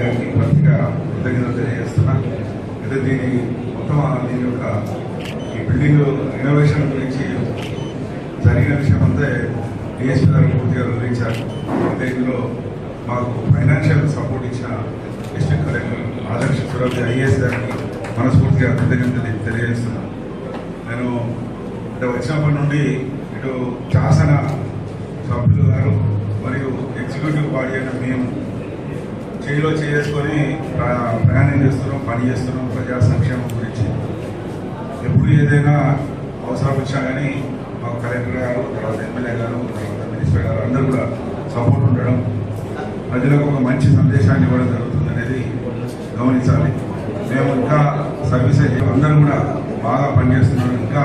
గారికి ప్రతిగా కృతజ్ఞతలు తెలియజేస్తున్నా. అయితే దీని మొత్తం దీని యొక్క ఈ బిల్డింగ్ ఇన్నోవేషన్ గురించి జరిగిన విషయం అంతే డిఎస్పీ గారు పూర్తిగా వివరించారు. అయితే ఇందులో మాకు ఫైనాన్షియల్ సపోర్ట్ ఇచ్చిన district collector Adarsh Surabhi IAS గారికి మనస్ఫూర్తిగా కృతజ్ఞతలు తెలియజేస్తున్నాను నేను అంటే వచ్చినప్పటి నుండి ఇటు శాసన సభ్యులు గారు మరియు ఎగ్జిక్యూటివ్ బాడీ అయిన మేము చేయిలో చేసుకొని ప్రయాణం చేస్తున్నాం పని చేస్తున్నాం ప్రజా సంక్షేమం గురించి. ఎప్పుడు ఏదైనా అవసరం వచ్చినా కానీ మాకు కలెక్టర్ గారు తర్వాత ఎమ్మెల్యే గారు తర్వాత మినిస్టర్ గారు అందరూ కూడా సపోర్ట్ ఉండడం ప్రజలకు ఒక మంచి సందేశాన్ని ఇవ్వడం జరుగుతుంది అనేది గమనించాలి. మేము ఇంకా సర్వీస్ అందరూ కూడా బాగా పనిచేస్తున్నారు. ఇంకా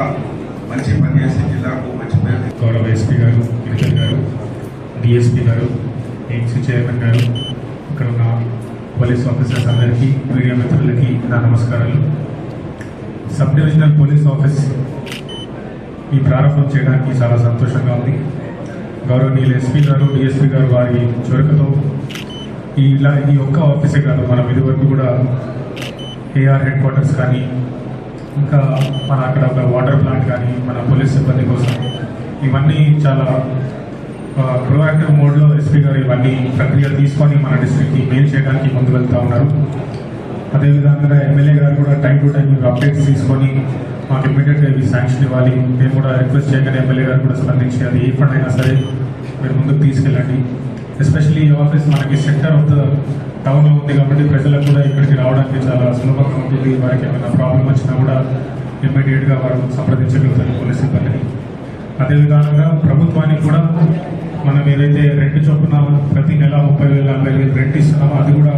మంచి పనిచేసే జిల్లాకు మంచి పేరు గౌరవ ఎస్పీ గారు గిరిజన్ గారు డిఎస్పీ గారు ఎయిమ్సీ చైర్మన్ గారు పోలీస్ ఆఫీసర్స్ అందరికీ మీడియా మిత్రులకి నా నమస్కారాలు. సబ్ డివిజనల్ పోలీస్ ఆఫీస్ ఈ ప్రారంభం చేయడానికి చాలా సంతోషంగా ఉంది. గౌరవనీయులు ఎస్పీ గారు డిఎస్పీ గారు వారి చొరకతో ఈ ఇలా ఈ ఒక్క ఆఫీసే కాదు మనం ఇదివరకు కూడా ఏఆర్ హెడ్ క్వార్టర్స్ కానీ ఇంకా మన అక్కడ ఒక వాటర్ ప్లాంట్ కానీ మన పోలీస్ సిబ్బంది కోసం ఇవన్నీ చాలా ప్రొయాక్టివ్ మోడ్లో ఎస్పీ గారు ఇవన్నీ ప్రక్రియలు తీసుకొని మన డిస్ట్రిక్ట్కి మేలు చేయడానికి ముందు వెళ్తూ ఉన్నారు. అదేవిధంగా ఎమ్మెల్యే గారు కూడా టైం టు టైం అప్డేట్స్ తీసుకొని మాకు ఇమీడియట్గా ఇవి శాంక్షన్ ఇవ్వాలి. మేము కూడా రిక్వెస్ట్ చేయగానే ఎమ్మెల్యే గారు కూడా స్పందించి అది ఏ ఫండ్ అయినా సరే మీరు ముందుకు తీసుకెళ్ళండి. ఎస్పెషల్లీ ఈ ఆఫీస్ మనకి సెంటర్ ఆఫ్ ద టౌన్లో ఉంది కాబట్టి ప్రజలకు కూడా ఇక్కడికి రావడానికి చాలా సులభంగా ఉంటుంది. వారికి ఏమైనా ప్రాబ్లం వచ్చినా కూడా ఇమ్మీడియట్గా వారు సంప్రదించగలుగుతారు. పోలీస్ అదేవిధంగా ప్రభుత్వానికి కూడా మనం ఏదైతే రెంట్ చొప్పున ప్రతి నెల ముప్పై వేల నలభై వేలు రెంట్ ఇస్తున్నామో అది కూడా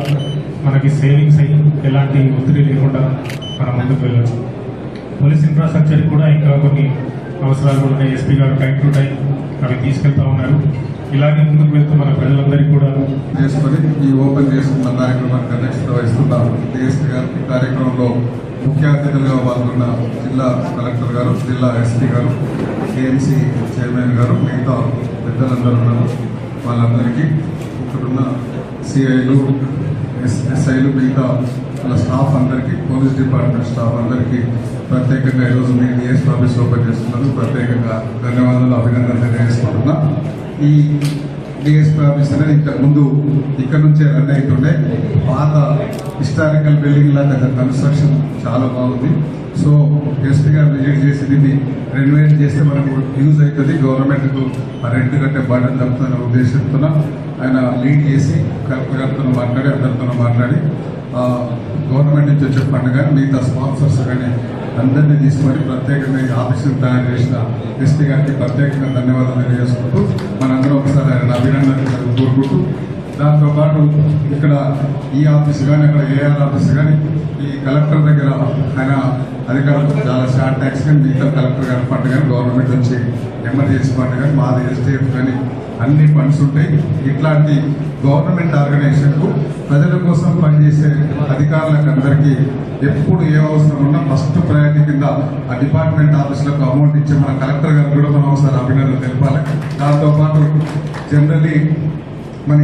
మనకి సేవింగ్స్ అయ్యి ఎలాంటి ఒత్తిడి లేకుండా మనం ముందుకు వెళ్ళచ్చు. పోలీస్ ఇన్ఫ్రాస్ట్రక్చర్ కూడా ఇంకా కొన్ని అవసరాలు కూడా ఉన్నాయి. ఎస్పీ గారు టైం టు టైం అవి తీసుకెళ్తా ఉన్నారు. ఇలాగే ముందుకు వెళ్తే మన ప్రజలందరికీ కూడా చేసుకొని ఈ ఓపెన్ చేసుకున్న కార్యక్రమానికి అధ్యక్షత వహిస్తున్న డిఎస్పీ గారు. ఈ కార్యక్రమంలో ముఖ్య అతిథులుగా పాల్గొన్న జిల్లా కలెక్టర్ గారు జిల్లా ఎస్పీ గారు ఏఎంసీ చైర్మన్ గారు మిగతా పెద్దలందరూ ఉన్నారు. వాళ్ళందరికీ ఇక్కడున్న సిఐలు ఎస్ఐలు మిగతా వాళ్ళ స్టాఫ్ అందరికీ పోలీస్ డిపార్ట్మెంట్ స్టాఫ్ అందరికీ ప్రత్యేకంగా ఈరోజు మీ డిఎస్పీ ఆఫీస్ ఓపెన్ చేస్తున్నారు ప్రత్యేకంగా ధన్యవాదాలు అభినందనలు తెలియజేసుకుంటున్నా. ఈ డిఎస్పీ ఆఫీస్ అనేది ఇంతకు ముందు ఇక్కడ నుంచే రన్ అవుతుండే పాత హిస్టారికల్ బిల్డింగ్ లాగా కన్స్ట్రక్షన్ చాలా బాగుంది. సో ఎస్పీ గారు విజిట్ చేసి దీన్ని రెన్యువేట్ చేస్తే మనకు యూజ్ అవుతుంది. గవర్నమెంట్కు ఆ రెంట్ కట్టే బటన్ తప్పుతున్న ఉద్దేశంతో ఆయన లీడ్ చేసి కలెక్టర్ గారితో మాట్లాడి అందరితో మాట్లాడి గవర్నమెంట్ నుంచి వచ్చే ఫండ్ కానీ మిగతా స్పాన్సర్స్ కానీ అందరినీ తీసుకొని ప్రత్యేకంగా ఆఫీసులు తయారు చేసిన ఎస్పీ గారికి ప్రత్యేకంగా ధన్యవాదాలు తెలియజేసుకుంటూ మనందరం ఒకసారి ఆయన అభినందనలు కోరుకుంటూ దాంతోపాటు ఇక్కడ ఈ ఆఫీస్ కానీ అక్కడ ఏఆర్ ఆఫీస్ కానీ ఈ కలెక్టర్ దగ్గర ఆయన అధికారులు చాలా షార్ట్ ట్యాక్స్ కానీ మిగతా కలెక్టర్ గారి ఫండ్ కానీ గవర్నమెంట్ నుంచి ఎమర్జెన్సీ ఫండ్ కానీ మాది ఎస్టీఎఫ్ కానీ అన్ని ఫండ్స్ ఉంటాయి. ఇట్లాంటి గవర్నమెంట్ ఆర్గనైజేషన్కు ప్రజల కోసం పనిచేసే అధికారులకు అందరికీ ఎప్పుడు ఏ అవసరం ఉన్నా ఫస్ట్ ప్రయారిటీ కింద ఆ డిపార్ట్మెంట్ ఆఫీసులకు అమౌంట్ ఇచ్చే మన కలెక్టర్ గారు కూడా మనం ఒకసారి అభినందనలు తెలపాలి. దాంతోపాటు జనరలీ మన